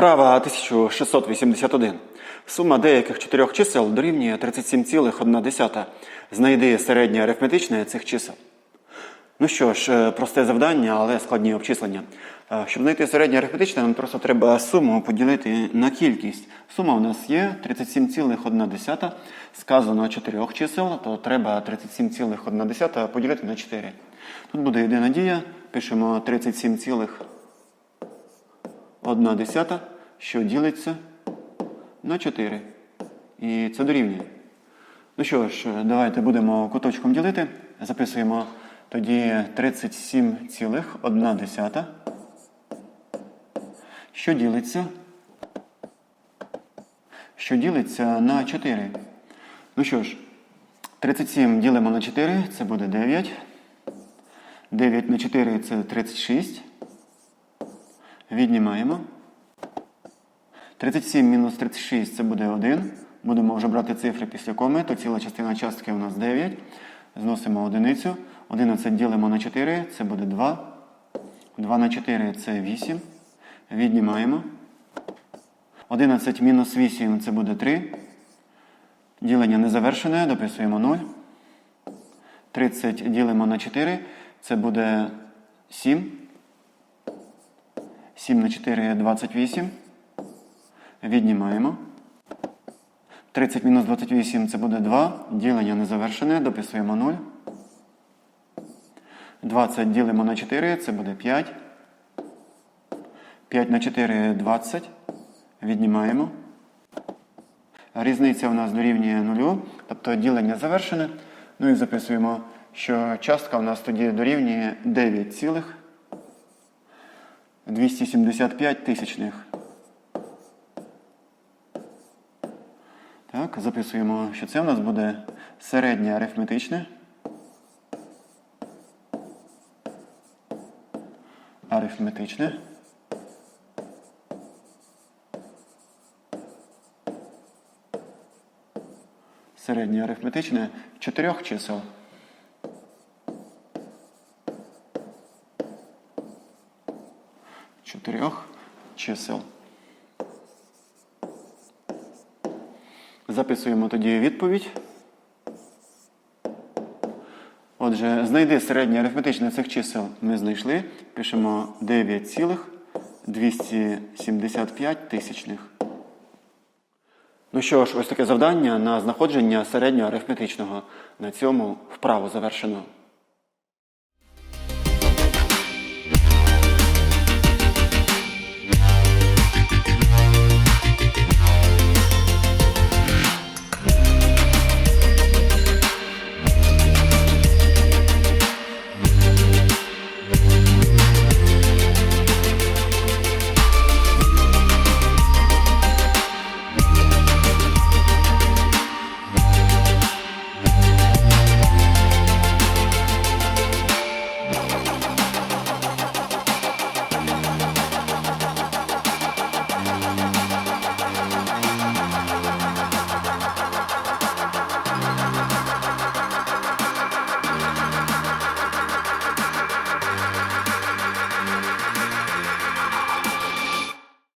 Вправа 1681. Сума деяких чотирьох чисел дорівнює 37,1. Знайди середнє арифметичне цих чисел. Ну що ж, е, просте завдання, але складні обчислення. Е, Щоб знайти середнє арифметичне, нам просто треба суму поділити на кількість. Сума у нас є 37,1. Сказано чотирьох чисел, то треба 37,1 поділити на 4. Тут буде єдина дія. Пишемо 37,1, що ділиться на 4. І це дорівнює. Ну що ж, давайте будемо куточком ділити. Записуємо тоді 37,1, що ділиться, що ділиться на 4. Ну що ж, 37 ділимо на 4, це буде 9. 9 на 4 це 36. Віднімаємо. 37 мінус 36 це буде 1. Будемо вже брати цифри після коми, то ціла частина частки у нас 9. Зносимо одиницю. 11 ділимо на 4, це буде 2. 2 на 4 це 8. Віднімаємо. 11 мінус 8 це буде 3. Ділення не завершене, дописуємо 0. 30 ділимо на 4, це буде 7. 7 на 4 28. Віднімаємо. 30 мінус 28 це буде 2. Ділення не завершене. Дописуємо 0. 20 ділимо на 4, це буде 5. 5 на 4 20. Віднімаємо. Різниця у нас дорівнює 0, тобто ділення завершене. Ну і записуємо, що частка у нас тоді дорівнює 9,275 тисячних. Так, записуємо, що це у нас буде середнє арифметичне. Арифметичне. Середнє арифметичне чотирьох чисел. Чотирьох чисел. Записуємо тоді відповідь. Отже, знайди середнє арифметичне цих чисел ми знайшли. Пишемо 9,275 тисячних. Ну що ж, ось таке завдання на знаходження середнього арифметичного. На цьому вправо завершено.